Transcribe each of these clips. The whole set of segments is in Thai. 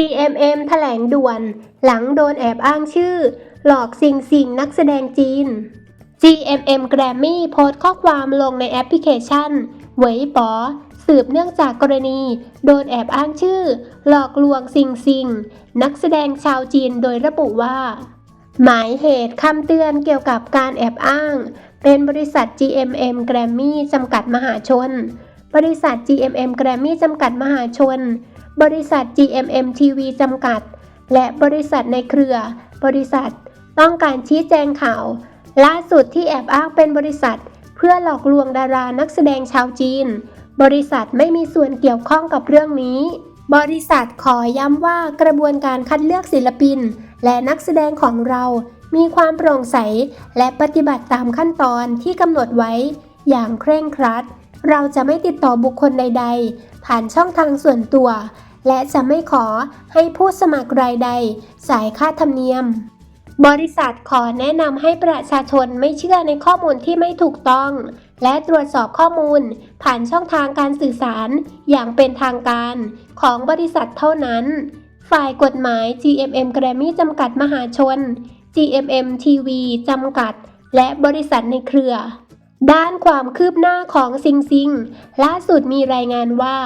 GMM แถลงด่วน หลังโดนแอบอ้างชื่อ หลอกสิงสิงนักแสดงจีน GMM Grammy โพสต์ข้อความลงในแอปพลิเคชันเวยป๋อสืบเนื่องจากกรณี โดนแอบอ้างชื่อ หลอกลวงซิงซิงนักแสดงชาวจีนโดยระบุว่า หมายเหตุคำเตือนเกี่ยวกับการแอบอ้าง เป็นบริษัท GMM Grammy จำกัดมหาชน บริษัท GMM Grammy จำกัดมหาชน บริษัท GMM TV จำกัด และบริษัทในเครือ บริษัท ต้องการชี้แจงข่าว ล่าสุดที่แอบอ้างเป็นบริษัท เพื่อหลอกลวงดารานักแสดงชาวจีน บริษัทไม่มีส่วนเกี่ยวข้องกับเรื่องนี้ บริษัทขอย้ำว่ากระบวนการคัดเลือกศิลปิน และนักแสดงของเรามีความโปร่งใส และปฏิบัติตามขั้นตอนที่กำหนดไว้อย่างเคร่งครัด เราจะไม่ติดต่อบุคคลใด ๆ ผ่านช่องทางส่วนตัว และจะไม่ขอให้ผู้สมัครรายใดจ่ายค่าธรรมเนียม บริษัทขอแนะนำให้ประชาชนไม่เชื่อในข้อมูลที่ไม่ถูกต้อง และตรวจสอบข้อมูล ผ่านช่องทางการสื่อสารอย่างเป็นทางการของบริษัทเท่านั้น ฝ่ายกฎหมาย GMM Grammy จำกัดมหาชน GMM TV จำกัด และบริษัทในเครือ ด้านความคืบหน้าของซิงซิง ล่าสุดมีรายงานว่า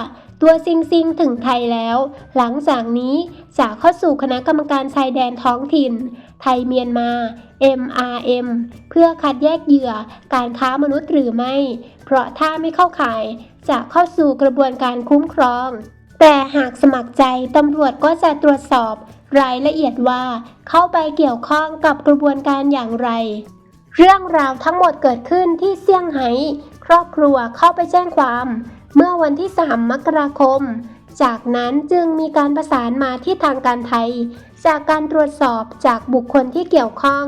ตัวซิงซิงถึงไทยแล้ว หลังจากนี้จะเข้าสู่คณะกรรมการชายแดนท้องถิ่น ไทยเมียนมา MRM เพื่อคัดแยกเหยื่อการค้ามนุษย์หรือไม่ เพราะถ้าไม่เข้าข่ายจะเข้าสู่กระบวนการคุ้มครอง แต่หากสมัครใจตำรวจก็จะตรวจสอบ รายละเอียดว่าเข้าไปเกี่ยวข้องกับกระบวนการอย่างไร เรื่องราวทั้งหมดเกิดขึ้นที่เซี่ยงไฮ้ครอบครัวเข้าไปแจ้งความ เมื่อวันที่ 3 มกราคม จากนั้นจึงมีการประสานมาที่ทางการไทย จากการตรวจสอบจากบุคคลที่เกี่ยวข้อง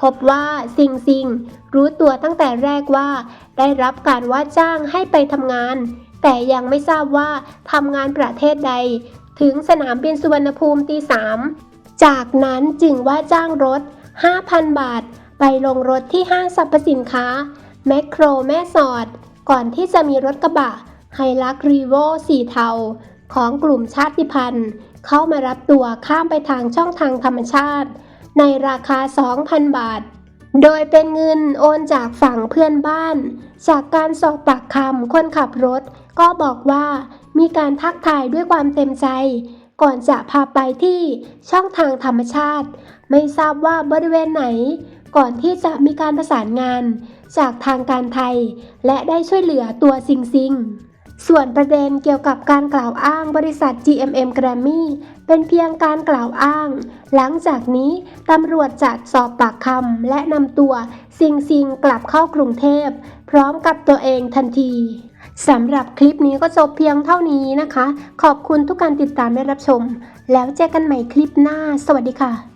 พบว่าซิงซิงรู้ตัวตั้งแต่แรกว่า ได้รับการว่าจ้างให้ไปทำงาน แต่ยังไม่ทราบว่าทำงานประเทศใด ถึงสนามบินสุวรรณภูมิตีสามจากนั้นจึงว่าจ้างรถ 5,000 บาท ไปลงรถที่ห้างสรรพสินค้า แมคโครแม่สอด ก่อนที่จะมีรถกระบะไฮลักรีโวสีเทา ของกลุ่มชาติพันธุ์ เข้ามารับตัวข้ามไปทางช่องทางธรรมชาติ ในราคา 2,000 บาท โดยเป็นเงินโอนจากฝั่งเพื่อนบ้าน จากการสอบปากคำคนขับรถ ก็บอกว่ามีการทักทายด้วยความเต็มใจ ก่อนจะพาไปที่ช่องทางธรรมชาติ ไม่ทราบว่าบริเวณไหน ก่อนที่จะมีการประสานงานจากทางการไทย และได้ช่วยเหลือตัวซิงซิงส่วนประเด็นเกี่ยวกับการกล่าวอ้างบริษัท GMM Grammy เป็นเพียงการกล่าวอ้าง หลังจากนี้ตำรวจจะสอบปากคำและนำตัวซิงซิงกลับเข้ากรุงเทพ พร้อมกับตัวเองทันทีสำหรับคลิปนี้ก็จบเพียงเท่านี้นะคะ ขอบคุณทุกการติดตามและรับชม แล้วเจอกันใหม่คลิปหน้า สวัสดีค่ะ